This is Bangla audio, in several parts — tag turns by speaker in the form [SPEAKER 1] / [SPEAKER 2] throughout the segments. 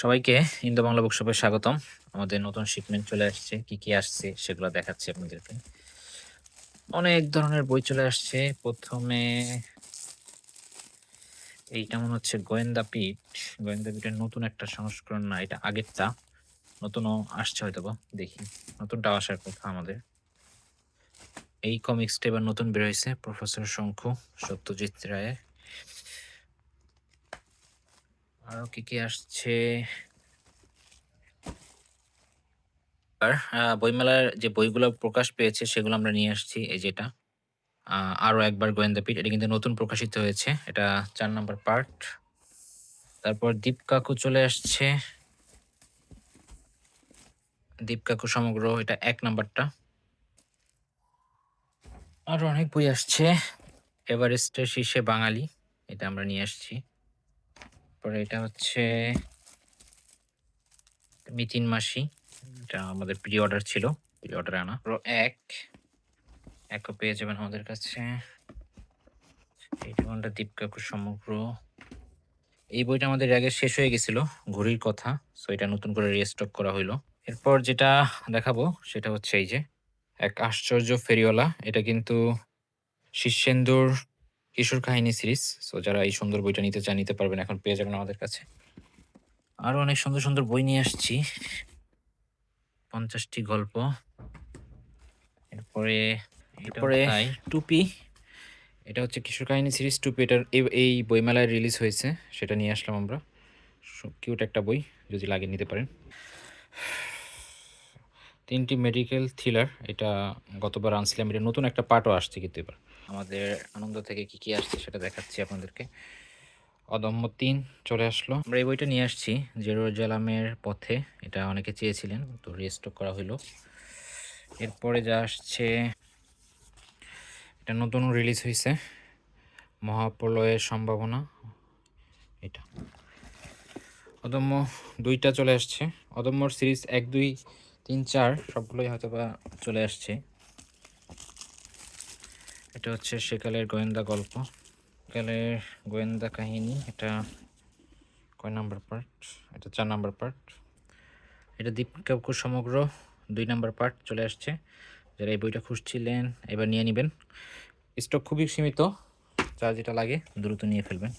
[SPEAKER 1] সবাইকে ইন্দো বাংলা বুকশপে স্বাগতম। আমাদের নতুন শিপমেন্ট চলে আসছে, কি কি আসছে সেগুলো দেখাচ্ছি আপনাদেরকে। অনেক ধরনের বই চলে আসছে। প্রথমে এইটা মনে হচ্ছে গোয়েন্দা পিঠ। গোয়েন্দা পিঠের নতুন একটা সংস্করণ, না, এটা আগেরটা। নতুনও আসছে হয়তো বা দেখি নতুনটা আসার কথা আমাদের। এই কমিক্সটা এবার নতুন বের হয়েছে, প্রফেসর শঙ্কু সত্যজিৎ রায়ের। আরও কি কি আসছে? বইমেলার যে বইগুলো প্রকাশ পেয়েছে সেগুলো আমরা নিয়ে আসছি এই যেটা। আহ, আরও একবার গোয়েন্দাপীঠ এটা কিন্তু নতুন প্রকাশিত হয়েছে এটা চার নাম্বার পার্ট। তারপর দীপ কাকু চলে আসছে। দীপ কাকু সমগ্র এটা এক নাম্বারটা। আরও অনেক বই আসছে। এভারেস্টের শীর্ষে বাঙালি এটা আমরা নিয়ে আসছি। তারপরে এটা হচ্ছে মিতিন মাসি। এটা আমাদের প্রি অর্ডার ছিল প্রি অর্ডার আনা। পুরো এক। একও পেয়ে যাবেন আমাদের কাছে। এইটা কোনটা দীপ কাকুর সমগ্র। এই বইটা আমাদের আগে শেষ হয়ে গেছিল, ঘড়ির কথা সো এটা নতুন করে রিস্টক করা হইল। এরপর যেটা দেখাবো, সেটা হচ্ছে এই যে, এক আশ্চর্য ফেরিওয়ালা। এটা কিন্তু শীর্ষেন্দুর কিশোর কাহিনী সিরিজ সো যারা এই সুন্দর বইটা নিতে চান নিতে পারবেন এখন পেয়ে যাবেন আমাদের কাছে। আরও অনেক সুন্দর সুন্দর বই নিয়ে আসছি। পঞ্চাশটি গল্প। এরপরে এরপরে টুপি। এটা হচ্ছে কিশোর কাহিনী সিরিজ টুপি। এটার এই- বইমেলায় রিলিজ হয়েছে সেটা নিয়ে আসলাম আমরা। কিউট একটা বই যদি লাগে নিতে পারেন। তিনটি মেডিকেল থ্রিলার এটা গতবার আনছিলাম এটা নতুন একটা পার্টও আসছে কিন্তু এবার। আমাদের আনন্দ থেকে কি কি আসছে সেটা দেখাচ্ছি আপনাদেরকে। অদম্য তিন চলে আসলো। আমরা এই বইটা নিয়ে আসছি, জেরুজালামের পথে। এটা অনেকে চেয়েছিলেন তো রিস্টক করা হলো এরপরে যা আসছে, এটা নতুন রিলিজ হয়েছে মহাপ্রলয়ের সম্ভাবনা, এটা। অদম্য দুইটা চলে আসছে। অদম্যর সিরিজ এক, দুই, তিন, চার, সবগুলোই হয়তো বা চলে আসছে। এটা হচ্ছে সেকালের গোয়েন্দা গল্প। সেকালের গোয়েন্দা কাহিনী, এটা কয় নাম্বার পার্ট? এটা চার নাম্বার পার্ট। এটা দীপ কাকুর সমগ্র দুই নাম্বার পার্ট চলে আসছে। যারা এই বইটা খুঁজছিলেন, এবার নিয়ে নেবেন। স্টক খুবই সীমিত, যা যেটা লাগে দ্রুত নিয়ে ফেলবেন।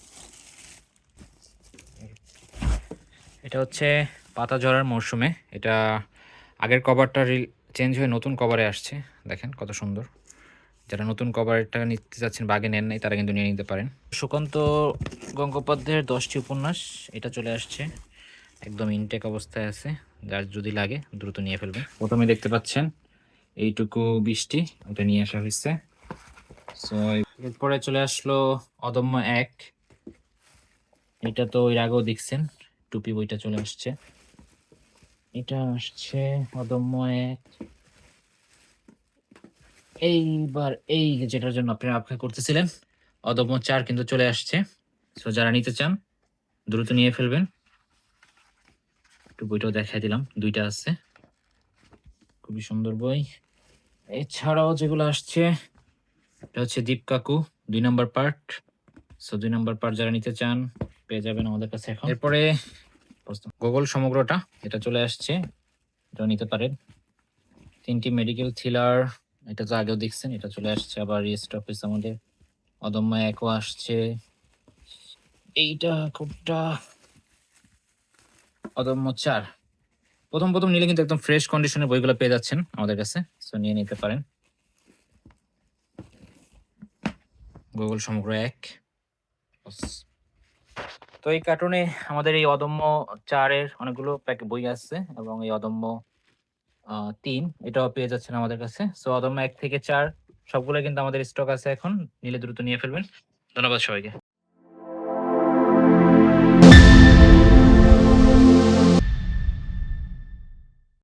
[SPEAKER 1] এটা হচ্ছে পাতা ঝরার মরশুমে। এটা আগের কভারটা চেঞ্জ হয়ে নতুন কভারে আসছে। দেখেন কত সুন্দর। যারা নতুন কভারটা নিতে চাচ্ছেন বা আগে নেন নাই তারা কিন্তু নিয়ে নিতে পারেন। সুকান্ত গঙ্গোপাধ্যায়ের দশটি উপন্যাস এটা চলে আসছে। একদম ইনটেক অবস্থায় আছে। যার যদি লাগে দ্রুত নিয়ে ফেলবেন। প্রথমে দেখতে পাচ্ছেন এইটুকু বৃষ্টি ওটা নিয়ে আসা হয়েছে। সো এরপরে চলে আসলো অদম্য এক। এটা তো এর আগেও দেখছেন টুপি বইটা চলে আসছে। এটা আসছে অদম্য এক। এইবার এই যেটার জন্য আপনারা অপেক্ষা করতেছিলেন। অদম্য চার কিন্তু চলে আসছে। সো যারা নিতে চান, দ্রুত নিয়ে ফেলবেন। একটু বইটাও দেখাই দিলাম। দুইটা আছে। খুবই সুন্দর বই। এছাড়াও যেগুলো আসছে, এটা হচ্ছে দীপ কাকু, দুই নম্বর পার্ট। সো দুই নম্বর পার্ট যারা নিতে চান, পেয়ে যাবেন আমাদের কাছে এখন। এরপরে গুগল সমগ্রটা, এটা চলে আসছে। এটা নিতে পারেন। তিনটি মেডিকেল থ্রিলার এটা তো আগেও দেখছেন, এটা চলে আসছে আবার রিস্টক হয়েছে আমাদের। অদম্য একও আসছে। এইটা কোনটা অদম্য চার। প্রথম প্রথম নিলে কিন্তু একদম ফ্রেশ কন্ডিশনের বইগুলো পেয়ে যাচ্ছেন আমাদের কাছে সো নিয়ে নিতে পারেন। গুগল সমগ্র এক। তো এই কার্টুনে আমাদের এই অদম্য চারের অনেকগুলো প্যাক বই আছে এবং এই অদম্য তিন। এটাও পেয়ে যাচ্ছেন আমাদের কাছে। সো অদম্য এক থেকে চার সবগুলো কিন্তু আমাদের স্টক আছে এখন। নিলে দ্রুত নিয়ে ফেলবেন। ধন্যবাদ সবাইকে।